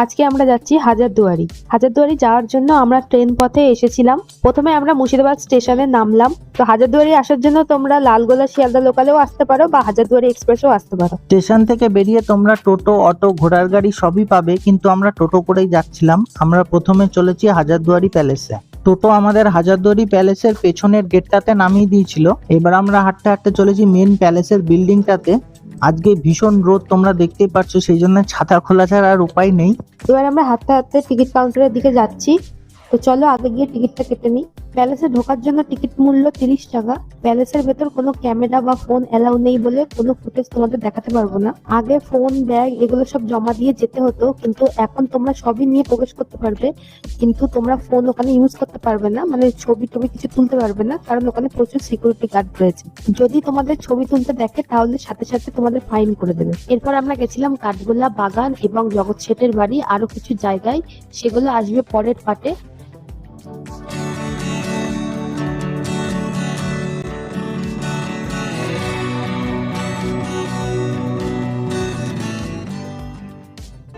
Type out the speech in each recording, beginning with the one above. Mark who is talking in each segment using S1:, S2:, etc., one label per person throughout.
S1: আজকে আমরা যাচ্ছি হাজারদুয়ারি। হাজারদুয়ারি যাওয়ার জন্য আমরা ট্রেন পথে এসেছিলাম। প্রথমে আমরা মুর্শিদাবাদ স্টেশনে নামলাম। তো হাজারদুয়ারি আসার জন্য তোমরা লালগোলা, শিয়ালদা লোকালেও আসতে পারো বা হাজারদুয়ারি এক্সপ্রেসও আসতে পারো।
S2: স্টেশন থেকে বেরিয়ে তোমরা টোটো, অটো, ঘোড়ার গাড়ি সবই পাবে, কিন্তু আমরা টোটো করেই যাচ্ছিলাম। আমরা প্রথমে চলেছি হাজারদুয়ারি প্যালেসে টোটো আমাদের হাজারদুয়ারি প্যালেসের পেছনের গেটটাতে নামিয়ে দিয়েছিল। এবার আমরা হাঁটতে হাঁটতে চলেছি মেন প্যালেসের বিল্ডিংটাতে আজকে ভীষণ রোদ, তোমরা দেখতেই পাচ্ছ সেই জন্য ছাতা খোলা ছাড়া আর উপায় নেই।
S1: এবার আমরা হাতে হাতে টিকিট কাউন্টারের দিকে যাচ্ছি। তো চলো আগে গিয়ে টিকিটটা কেটে নিই। প্যালেসে ঢোকার জন্য টিকিট মূল্য তিরিশ টাকা। প্যালেসের ভেতর কোনো ক্যামেরা বা ফোন অ্যালাউ নেই বলে কোনো ফুটেজ তোমাদের দেখাতে পারব না। আগে ফোন, ব্যাগ এগুলো সব জমা দিয়ে যেতে হতো, কিন্তু এখন তোমরা সবই নিয়ে প্রবেশ করতে পারবে। কিন্তু তোমরা ফোন ওখানে ইউজ করতে পারবে না মানে ছবি টবি কিছু তুলতে পারবে না, কারণ ওখানে প্রচুর সিকিউরিটি গার্ড রয়েছে। যদি তোমাদের ছবি তুলতে দেখে, তাহলে সাথে সাথে তোমাদের ফাইন করে দেবে। এরপর আমরা গেছিলাম কাঠগোলা বাগান এবং জগৎ শেঠের বাড়ি, আরও কিছু জায়গায়। সেগুলো আসবে পরের পাটে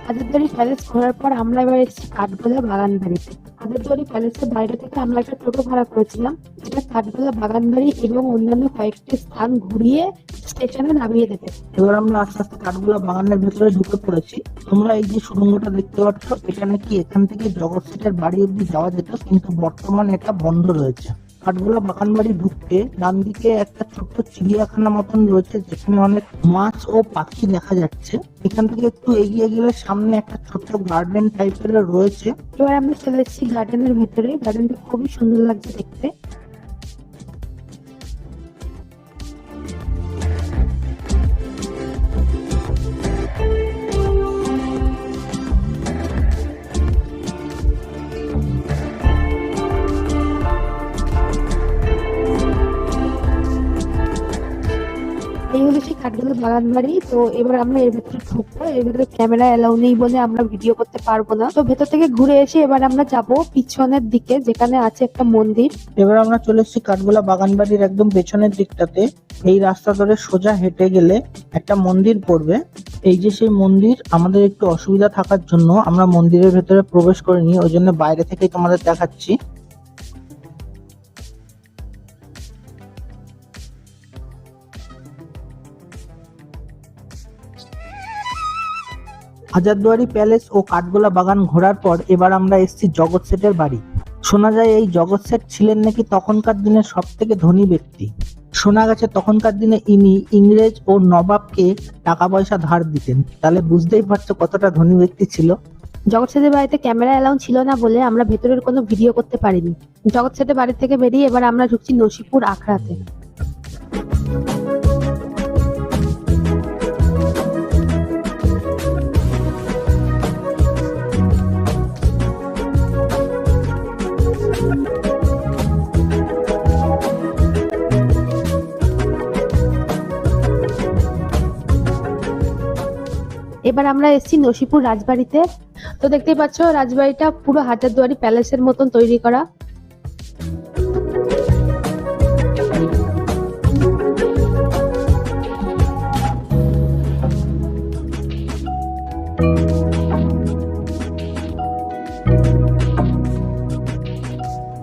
S1: হাজারদুয়ারি প্যালেস ঘোরার পর আমরা এবার এসেছি কাঠগোলা বাগান বাড়িতে হাজারদুয়ারি প্যালেসের বাইরে থেকে আমরা একটা টোটো ভাড়া করেছিলাম। যেটা কাঠগোলা বাগান বাড়ি এবং অন্যান্য কয়েকটি স্থান ঘুরিয়ে স্টেশনে নামিয়ে দেবে।
S2: এবার আমরা আস্তে আস্তে কাঠগোলা বাগানের ভেতরে ঢুকে পড়েছি। তোমরা এই যে সুড়ঙ্গটা দেখতে পাচ্ছ এটা নাকি এখান থেকে জগৎ সেটের বাড়ি অব্দি যাওয়া যেত, কিন্তু বর্তমানে এটা বন্ধ রয়েছে। কাঠগোলা বাগান বাড়ি ঢুকতে ডান দিকে একটা ছোট্ট চিড়িয়াখানা মতন রয়েছে, যেখানে অনেক মাছ ও পাখি দেখা যাচ্ছে। এখান থেকে একটু এগিয়ে গেলে সামনে একটা ছোট্ট গার্ডেন টাইপের রয়েছে।
S1: এবার আমরা চলে এসেছি গার্ডেনের ভেতরে। গার্ডেনটা খুবই সুন্দর লাগছে দেখতে। এই সেই বাগান বাড়ি, তো এবার আমরা এর ভেতরে ঢুকবো। এর ভেতরে ক্যামেরা এলাউ নেই বলে আমরা ভিডিও করতে পারব না। তো ভেতর থেকে ঘুরে এসে এবার আমরা যাব পিছনের দিকে, যেখানে আছে একটা মন্দির।
S2: এবার আমরা চলে এসেছি কাঠগোলা বাগান বাড়ির একদম পেছনের দিকটাতে। এই রাস্তা ধরে সোজা হেঁটে গেলে একটা মন্দির পড়বে। এই যে সেই মন্দির, আমাদের একটু অসুবিধা থাকার জন্য আমরা মন্দিরের ভেতরে প্রবেশ করিনি, ওই জন্য বাইরে থেকেই তোমাদের দেখাচ্ছি। হাজারদুয়ারি প্যালেস ও কাঠগোলা বাগান ঘোরার পর এবার আমরা এসেছি জগৎ সেটের বাড়ি। শোনা যায় এই জগৎ শেঠ ছিলেন নাকি তখনকার দিনের সব থেকে ধনী ব্যক্তি। শোনা গেছে তখনকার দিনে ইনি ইংরেজ ও নবাবকে টাকা পয়সা ধার দিতেন। তাহলে বুঝতেই পারছ কতটা ধনী ব্যক্তি ছিল।
S1: জগৎ সেটের বাড়িতে ক্যামেরা এলাউ ছিল না বলে আমরা ভেতরের কোনো ভিডিও করতে পারিনি। জগৎ সেটের বাড়ি থেকে বেরিয়ে এবার আমরা ঢুকছি নসিপুর আখড়াতে। এবার আমরা এসেছি নসিপুর রাজবাড়িতে। তো দেখতেই পাচ্ছ, রাজবাড়িটা পুরো হাজারদুয়ারি প্যালেসের মতন তৈরি করা।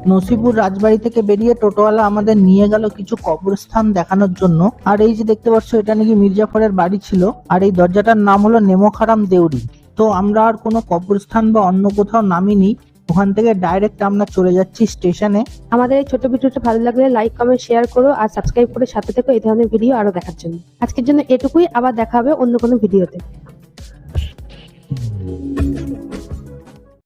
S2: নসিপুর রাজবাড়ি থেকে বেরিয়ে টোটোওয়ালা আমাদের নিয়ে গেল কিছু কবরস্থান দেখানোর জন্য। আর এই যে দেখতে পাচ্ছ, এটা নাকি মির্জাফরের বাড়ি ছিল। আর এই দরজাটার নাম হলো নেমোখারাম দেউরি। তো আমরা আর কোনো কবরস্থান বা অন্য কোথাও নামিনি। ওখান থেকে ডাইরেক্ট আমরা চলে যাচ্ছি স্টেশনে।
S1: আমাদের এই ছোট ভিডিওটা ভালো লাগলে লাইক, কমেন্ট, শেয়ার করো আর সাবস্ক্রাইব করে সাথে থেকো এই ধরনের ভিডিও আরও দেখার জন্য। আজকের জন্য এটুকুই, আবার দেখা হবে অন্য কোনো ভিডিওতে।